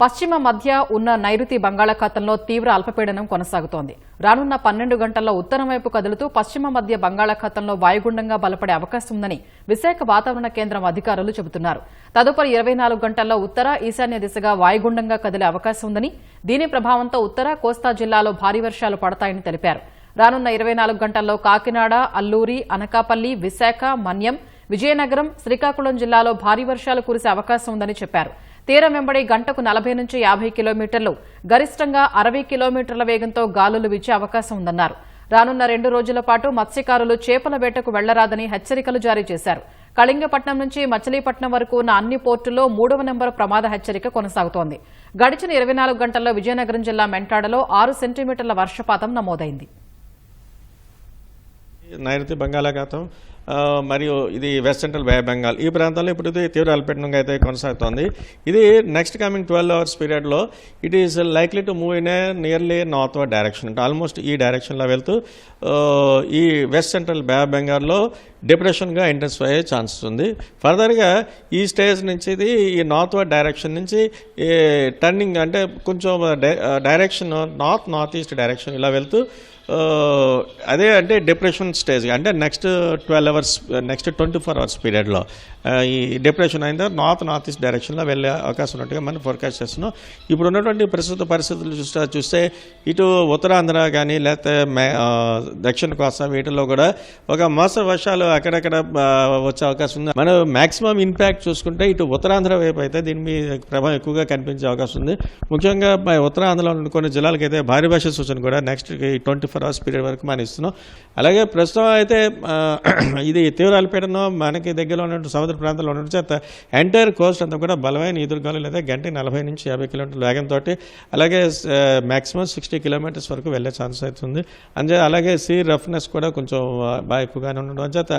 పశ్చిమ మధ్య ఉన్న నైరుతి బంగాళాఖాతంలో తీవ్ర అల్పపీడనం కొనసాగుతోంది. రానున్న పన్నెండు గంటల్లో ఉత్తరం వైపు కదులుతూ పశ్చిమ మధ్య బంగాళాఖాతంలో వాయుగుండంగా బలపడే అవకాశం ఉందని విశాఖ వాతావరణ కేంద్రం అధికారులు చెబుతున్నారు. తదుపరి ఇరవై నాలుగు గంటల్లో ఉత్తర ఈశాన్య దిశగా వాయుగుండంగా కదిలే అవకాశం ఉందని దీని ప్రభావంతో ఉత్తర కోస్తా జిల్లాలో భారీ వర్షాలు పడతాయని తెలిపారు. రానున్న ఇరవై నాలుగు గంటల్లో కాకినాడ అల్లూరి అనకాపల్లి విశాఖ మన్యం విజయనగరం శ్రీకాకుళం జిల్లాలో భారీ వర్షాలు కురిసే అవకాశం ఉందని చెప్పారు. తీరం వెంబడి గంటకు నలభై నుంచి యాభై కిలోమీటర్లు గరిష్టంగా అరవై కిలోమీటర్ల వేగంతో గాలులు వీచే అవకాశం ఉందన్నారు. రానున్న రెండు రోజుల పాటు మత్స్యకారులు చేపల వేటకు వెళ్ళరాదని హెచ్చరికలు జారీ చేశారు. కళింగపట్నం నుంచి మచిలీపట్నం వరకు ఉన్న అన్ని పోర్టుల్లో మూడవ నెంబరు ప్రమాద హెచ్చరిక కొనసాగుతోంది. గడిచిన ఇరవై నాలుగు గంటల్లో విజయనగరం జిల్లా మెంటాడలో ఆరు సెంటీమీటర్ల వర్షపాతం నమోదైంది. నైరుతి బంగాళాఖాతం మరియు ఇది వెస్ట్ సెంట్రల్ బే బెంగాల్ ఈ ప్రాంతంలో ఇప్పుడు ఇది తీవ్ర అల్పపీడనంగా అయితే కొనసాగుతోంది. ఇది నెక్స్ట్ కమింగ్ ట్వెల్వ్ అవర్స్ పీరియడ్లో it is likely to move in a nearly northward direction అంటే ఆల్మోస్ట్ ఈ డైరెక్షన్లో వెళ్తూ ఈ వెస్ట్ సెంట్రల్ బే బెంగాల్లో డిప్రెషన్గా ఇంటెన్సిఫై అయ్యే ఛాన్సెస్ ఉంది. ఫర్దర్గా ఈ స్టేజ్ నుంచి ఇది ఈ నార్త్ వర్డ్ డైరెక్షన్ నుంచి ఈ టర్నింగ్ అంటే కొంచెం die- direction north north east direction ఇలా వెళ్తూ అదే అంటే డిప్రెషన్ స్టేజ్ అంటే next twelve hours next twenty four hours పీరియడ్లో ఈ డిప్రెషన్ అయిన తర్వాత నార్త్ నార్త్ ఈస్ట్ డైరెక్షన్లో వెళ్ళే అవకాశం ఉన్నట్టుగా మనం ఫోర్కాస్ట్ చేస్తున్నాం. ఇప్పుడు ఉన్నటువంటి ప్రస్తుత పరిస్థితులు చూస్తే చూస్తే ఇటు ఉత్తరాంధ్ర కానీ లేకపోతే మే దక్షిణ కోస్తా వీటిలో కూడా ఒక మోస్తరు వర్షాలు అక్కడక్కడ వచ్చే అవకాశం ఉంది. మనం మ్యాక్సిమం ఇంపాక్ట్ చూసుకుంటే ఇటు ఉత్తరాంధ్ర వైపు అయితే దీని మీద ప్రభావం ఎక్కువగా కనిపించే అవకాశం ఉంది. ముఖ్యంగా ఉత్తరాంధ్రలో ఉన్న కొన్ని జిల్లాలకైతే అయితే భారీ భాష సూచన కూడా నెక్స్ట్ ట్వంటీ ఫోర్ తర్వాత పీరియడ్ వరకు మనం ఇస్తున్నాం అలాగే ప్రస్తుతం అయితే ఇది తీవ్ర మనకి దగ్గరలో ఉన్న సముద్ర ప్రాంతంలో ఉండడం చేత ఎంటైర్ కోస్ట్ అంతా కూడా బలమైన ఎదురుగాలు లేదా గంట నలభై నుంచి యాభై కిలోమీటర్ల వేగంతో అలాగే మ్యాక్సిమం సిక్స్టీ కిలోమీటర్స్ వరకు వెళ్ళే ఛాన్స్ అవుతుంది అంతే అలాగే సీ రఫ్నెస్ కూడా కొంచెం బాగా ఎక్కువగానే ఉండడం చేత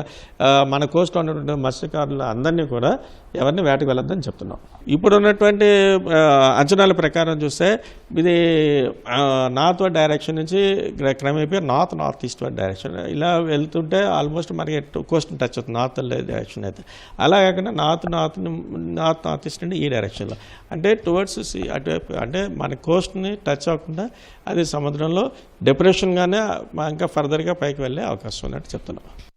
మన కోస్ట్లో ఉన్నటువంటి మత్స్యకారులు అందరినీ కూడా ఎవరిని వేటకు వెళ్ళొద్దని చెప్తున్నాం. ఇప్పుడు ఉన్నటువంటి అంచనాల ప్రకారం చూస్తే ఇది నార్త్ డైరెక్షన్ నుంచి క్ర- అయిపోయి నార్త్ నార్త్ ఈస్ట్ డైరెక్షన్ ఇలా వెళ్తుంటే ఆల్మోస్ట్ మనకి కోస్ట్ టచ్ అవుతుంది. నార్త్ డైరెక్షన్ అయితే. అలా కాకుండా north north north north east నుండి ఈ డైరెక్షన్లో అంటే టువర్డ్స్ సీ అటువైపు అంటే మన కోస్ట్ని టచ్ అవ్వకుండా అది సముద్రంలో డిప్రెషన్గానే ఇంకా ఫర్దర్గా పైకి వెళ్ళే అవకాశం ఉన్నట్టు చెప్తున్నాం.